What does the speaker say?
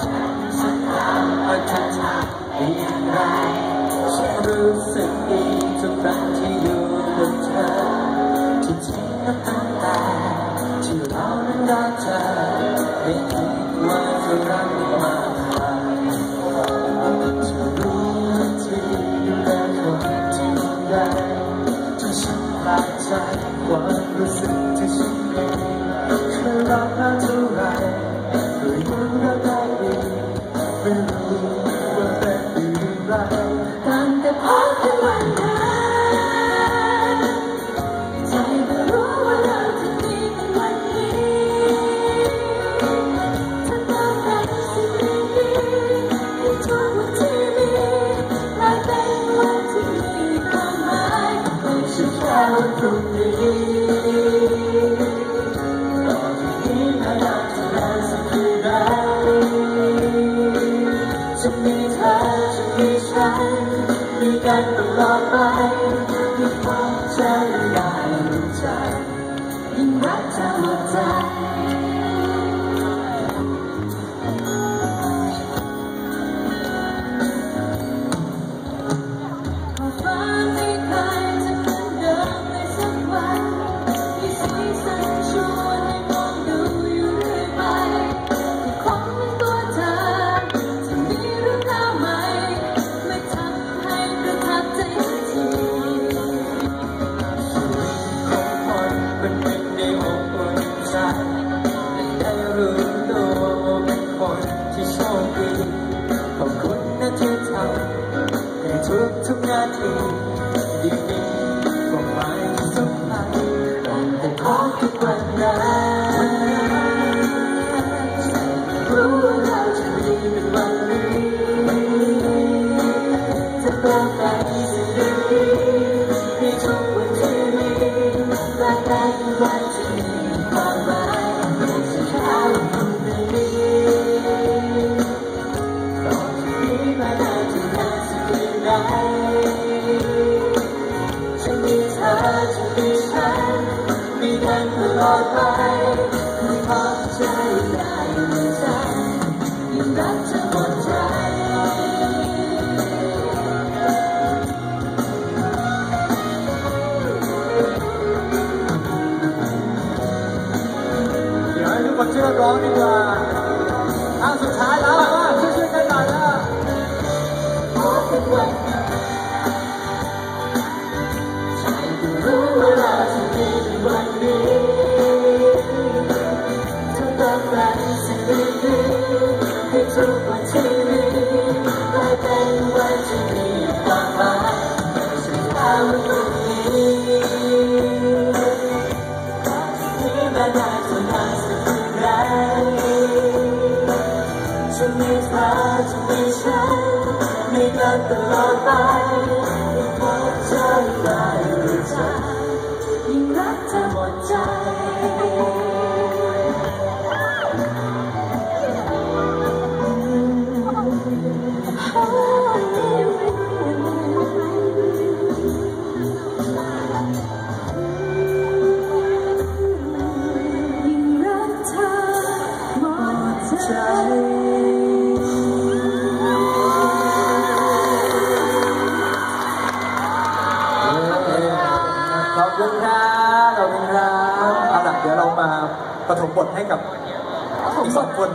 ฉันสัญญาว่าจะทำได้อย่างไรฉันรู้สึกดีทุกครั้งที่อยู่กับเธอที่จริงก็ตั้งแต่ที่เรานั้นรักเธอไม่คิดว่าจะรักมากมายจะรู้ทันทีอยู่ในคนที่ห่วงใยจนฉันแปลกใจความรู้สึกที่ฉันมี มีกันต ลอดไปไม่พอใจได้เหมือนใจยิ่งรักเธอหมดใจเดี๋ยวให้ทุกคนช่วยร้องดีกว่าอ้าสุดท้าย ทุกวันที่มีกลายเป็นวันที่มีความหมายไม่ใช่แค่วันพรุ่งนี้ต่อจากนี้ไปนานเท่านานสักเพียงใดจะมีเธอจะมีฉันมีกันตลอดไป คุณครับขอบคุณครับเอาล่ะเดี๋ยวเรามาประถมบทให้กับอีกสองคน